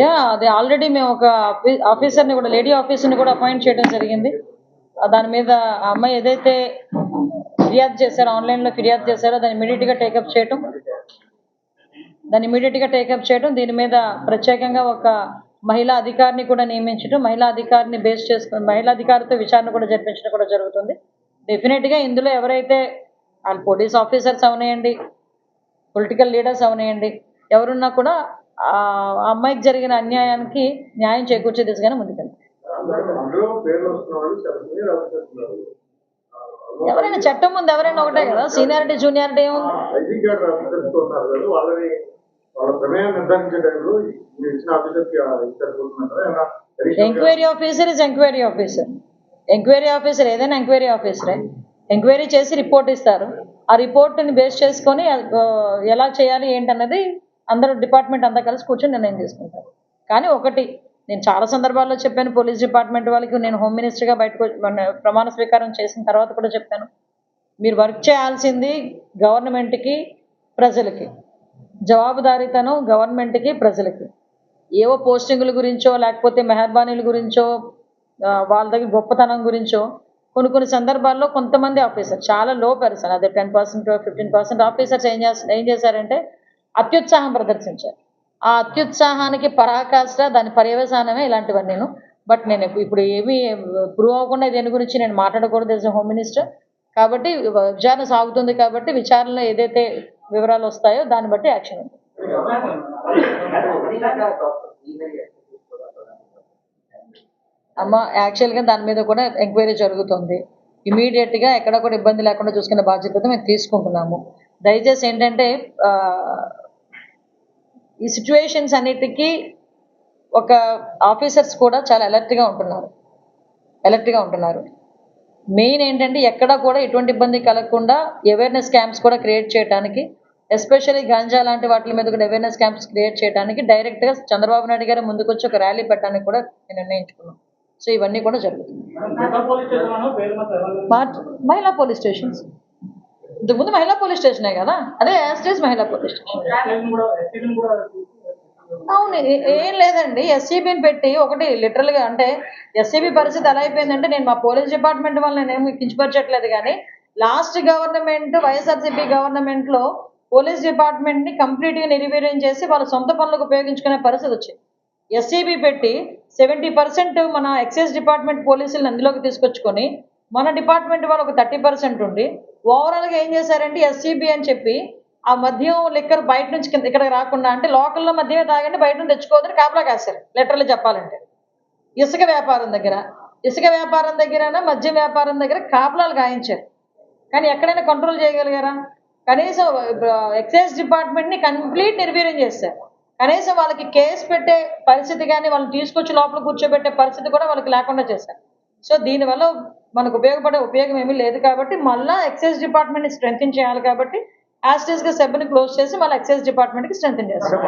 Yeah అది already మేము ఒక ఆఫీసర్ని కూడా లేడీ ఆఫీసర్ని కూడా అపాయింట్ చేయడం జరిగింది. దాని మీద ఆ అమ్మాయి ఏదైతే ఫిర్యాదు చేశారో ఆన్లైన్లో ఫిర్యాదు చేశారో దాన్ని ఇమీడియట్గా టేకప్ చేయటం. దాన్ని ఇమీడియట్గా టేకప్ చేయడం దీని మీద ప్రత్యేకంగా ఒక మహిళా అధికారిని కూడా నియమించడం మహిళా అధికారిని బేస్ చేసుకుని మహిళా అధికారితో విచారణ కూడా జరిపించడం కూడా జరుగుతుంది. డెఫినెట్గా ఇందులో ఎవరైతే వాళ్ళు పోలీస్ ఆఫీసర్స్ అవనేయండి పొలిటికల్ లీడర్స్ అవనేయండి ఎవరున్నా కూడా ఆ అమ్మాయికి జరిగిన అన్యాయానికి న్యాయం చేకూర్చే దిశగానే ముందుకెళ్తాం. ఎవరైనా చట్టం ముందు ఎవరైనా ఒకటే కదా? సీనియారిటీ జూనియారిటీ ఏముంది? Enquiry officer is enquiry officer. Enquiry officer ఏదైనా ఎంక్వైరీ ఆఫీసరే. ఎంక్వైరీ చేసి రిపోర్ట్ ఇస్తారు. ఆ రిపోర్ట్ని బేస్ చేసుకొని ఎలా చేయాలి ఏంటన్నది అందరూ డిపార్ట్మెంట్ అంతా కలిసి కూర్చొని నిర్ణయం తీసుకుంటారు. కానీ ఒకటి నేను చాలా సందర్భాల్లో చెప్పాను పోలీస్ డిపార్ట్మెంట్ వాళ్ళకి నేను హోమ్ మినిస్టర్గా బయటకు ప్రమాణ స్వీకారం చేసిన తర్వాత కూడా చెప్పాను. మీరు వర్క్ చేయాల్సింది గవర్నమెంట్కి ప్రజలకి. జవాబుదారీతనం గవర్నమెంట్కి ప్రజలకి. ఏవో పోస్టింగుల గురించో లేకపోతే మెహర్బానీల గురించో వాళ్ళ దగ్గర గొప్పతనం గురించో కొన్ని కొన్ని సందర్భాల్లో కొంతమంది ఆఫీసర్ చాలా లో పర్సన్ అదే ten percent fifteen percent officers ఏం చేస్తారు ఏం చేశారంటే అత్యుత్సాహం ప్రదర్శించారు. ఆ అత్యుత్సాహానికి పరాకాష్ట దాని పర్యవసానమే ఇలాంటివన్నీ నేను. బట్ నేను ఇప్పుడు ఏమీ ప్రూవ్ అవ్వకుండా దేని గురించి నేను మాట్లాడకూడదు యాజ్ హోమ్ మినిస్టర్. కాబట్టి విచారణ సాగుతుంది కాబట్టి విచారణలో ఏదైతే వివరాలు వస్తాయో దాన్ని బట్టి యాక్షన్ ఉంటుంది అమ్మ యాక్చువల్గా దాని మీద కూడా ఎంక్వైరీ జరుగుతుంది. ఇమీడియట్గా ఎక్కడ కూడా ఇబ్బంది లేకుండా చూసుకునే బాధ్యత మేము తీసుకుంటున్నాము. దయచేసి ఏంటంటే ఈ సిచ్యువేషన్స్ అన్నిటికీ ఒక ఆఫీసర్స్ కూడా చాలా అలర్ట్గా ఉంటున్నారు అలర్ట్గా ఉంటున్నారు మెయిన్ ఏంటంటే ఎక్కడ కూడా ఎటువంటి ఇబ్బంది కలగకుండా అవేర్నెస్ క్యాంప్స్ కూడా క్రియేట్ చేయడానికి ఎస్పెషల్లీ గంజా లాంటి వాటి మీద కూడా అవేర్నెస్ క్యాంప్స్ క్రియేట్ చేయడానికి డైరెక్ట్గా చంద్రబాబు నాయుడు గారు ముందుకొచ్చి ఒక ర్యాలీ పెట్టడానికి కూడా నేను నిర్ణయించుకున్నాం సో ఇవన్నీ కూడా జరుగుతుంది మహిళా పోలీస్ స్టేషన్స్ ఇంతకుముందు మహిళా పోలీస్ స్టేషనే కదా? అదే యాస్టేజ్ మహిళా పోలీస్ స్టేషన్. అవును ఏం లేదండి. ఎస్సీబీని పెట్టి ఒకటి లిటరల్గా అంటే ఎస్సీబీ పరిస్థితి ఎలా అయిపోయిందంటే నేను మా పోలీస్ డిపార్ట్మెంట్ వల్ల నేనేమి కించపరచట్లేదు కానీ లాస్ట్ గవర్నమెంట్ వైఎస్ఆర్సీపీ గవర్నమెంట్లో పోలీస్ డిపార్ట్మెంట్ని కంప్లీట్గా నిర్వీర్యం చేసి వాళ్ళ సొంత పనులకు ఉపయోగించుకునే పరిస్థితి వచ్చింది. ఎస్సీబీ పెట్టి సెవెంటీ పర్సెంట్ మన ఎక్సైజ్ డిపార్ట్మెంట్ పోలీసులను అందులోకి తీసుకొచ్చుకొని మన డిపార్ట్మెంట్ వాళ్ళు ఒక థర్టీ పర్సెంట్ ఉండి ఓవరాల్గా ఏం చేశారంటే ఎస్సీబీ అని చెప్పి ఆ మద్యం లిక్కర్ బయట నుంచి కింద ఇక్కడికి రాకుండా అంటే లోకల్లో మద్యమే తాగండి బయట నుంచి తెచ్చుకోవద్దని కాపలా కాశారు లెటర్లు చెప్పాలంటే. ఇసుక వ్యాపారం దగ్గర ఇసుక వ్యాపారం దగ్గర మద్యం వ్యాపారం దగ్గర కాపలాలు గాయించారు. కానీ ఎక్కడైనా కంట్రోల్ చేయగలిగారా? కనీసం ఎక్సైజ్ డిపార్ట్మెంట్ని కంప్లీట్ నిర్వీర్యం చేశారు. కనీసం వాళ్ళకి కేసు పెట్టే పరిస్థితి కానీ వాళ్ళని తీసుకొచ్చి లోపల కూర్చోబెట్టే పరిస్థితి కూడా వాళ్ళకి లేకుండా చేశారు. సో దీనివల్ల మనకు ఉపయోగపడే ఉపయోగం ఏమీ లేదు కాబట్టి మళ్ళీ ఎక్సైజ్ డిపార్ట్మెంట్ని స్ట్రెంగ్ చేయాలి కాబట్టి యాస్టేజ్గా సెబ్ని క్లోజ్ చేసి మళ్ళీ ఎక్సైజ్ డిపార్ట్మెంట్కి స్ట్రెంగ్ చేస్తారు